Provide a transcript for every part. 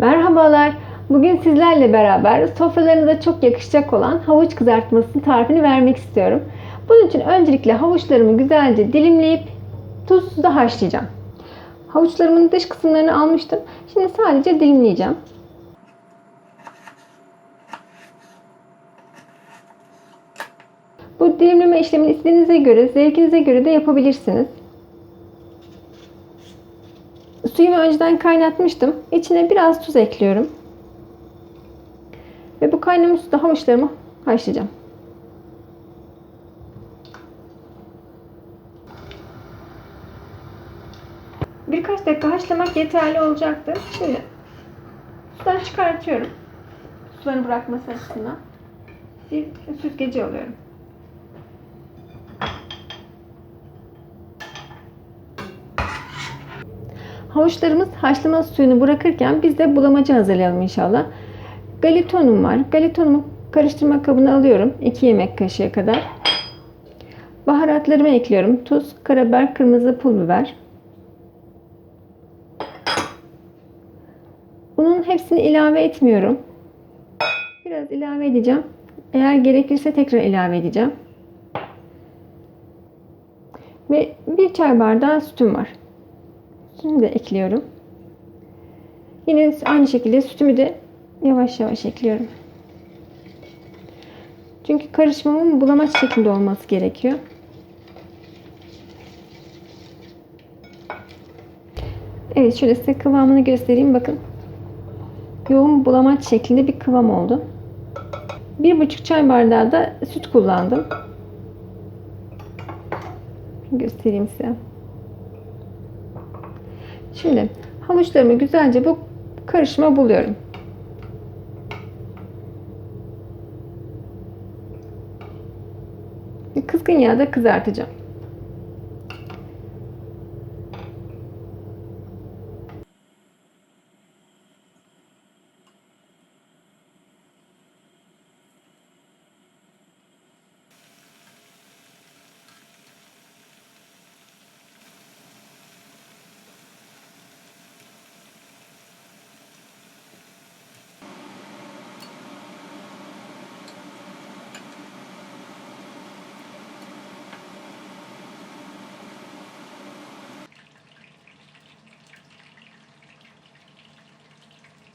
Merhabalar. Bugün sizlerle beraber sofralarınıza çok yakışacak olan havuç kızartmasının tarifini vermek istiyorum. Bunun için öncelikle havuçlarımı güzelce dilimleyip tuzsuzda haşlayacağım. Havuçlarımın dış kısımlarını almıştım. Şimdi sadece dilimleyeceğim. Bu dilimleme işlemini istediğinize göre, zevkinize göre de yapabilirsiniz. Suyumu önceden kaynatmıştım. İçine biraz tuz ekliyorum. Ve bu kaynamış suda havuçlarımı haşlayacağım. Birkaç dakika haşlamak yeterli olacaktır. Şimdi sudan çıkartıyorum. Sularını bırakması açısından. Bir süzgeci alıyorum. Havuçlarımız haşlama suyunu bırakırken biz de bulamacı hazırlayalım inşallah. Galitonum var. Galitonumu karıştırma kabına alıyorum. 2 yemek kaşığı kadar. Baharatlarımı ekliyorum. Tuz, karabiber, kırmızı pul biber. Bunun hepsini ilave etmiyorum. Biraz ilave edeceğim. Eğer gerekirse tekrar ilave edeceğim. Ve bir çay bardağı sütüm var. Sütümü de ekliyorum. Yine aynı şekilde sütümü de yavaş yavaş ekliyorum. Çünkü karışmamın bulamaç şeklinde olması gerekiyor. Evet şöyle size kıvamını göstereyim bakın. Yoğun bulamaç şeklinde bir kıvam oldu. Bir buçuk çay bardağı da süt kullandım. Göstereyim size. Şimdi havuçlarımı güzelce bu karışıma buluyorum. Kızgın yağda kızartacağım.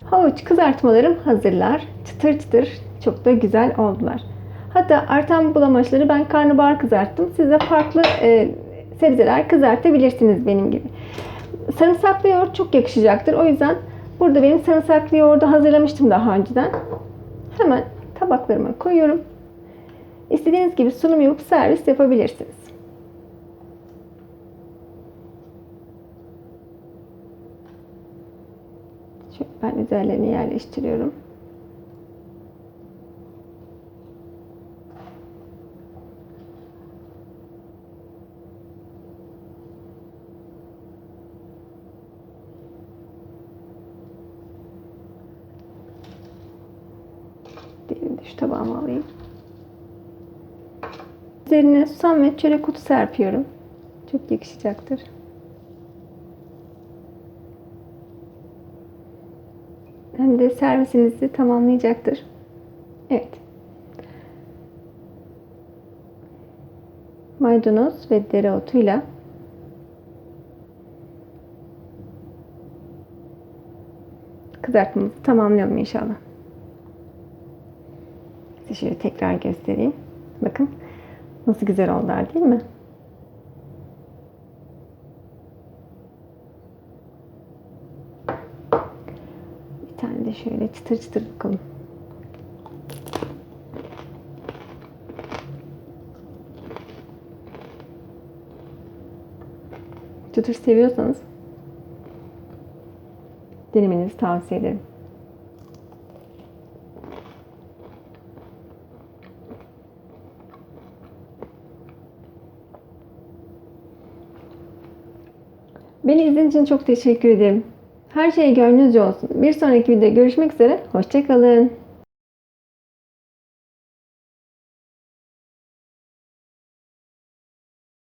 Havuç kızartmalarım hazırlar. Çıtır çıtır çok da güzel oldular. Hatta artan bulamaçları ben karnabahar kızarttım. Siz de farklı e, sebzeler kızartabilirsiniz benim gibi. Sarımsaklı yoğurt çok yakışacaktır. O yüzden burada benim sarımsaklı yoğurdu hazırlamıştım daha önceden. Hemen tabaklarıma koyuyorum. İstediğiniz gibi sunum yapıp servis yapabilirsiniz. Şöyle ben üzerlerine yerleştiriyorum. Diğerini şu tabağıma alayım. Üzerine susam ve çörek otu serpiyorum. Çok yakışacaktır. Hem de servisinizi tamamlayacaktır. Evet. Maydanoz ve dereotuyla kızartmamızı tamamlayalım inşallah. Size şöyle tekrar göstereyim. Bakın nasıl güzel oldular değil mi? Bir tane de şöyle çıtır çıtır bakalım. Çıtır seviyorsanız denemenizi tavsiye ederim. Beni izlediğiniz için çok teşekkür ederim. Her şey gönlünüzce olsun. Bir sonraki videoda görüşmek üzere. Hoşçakalın.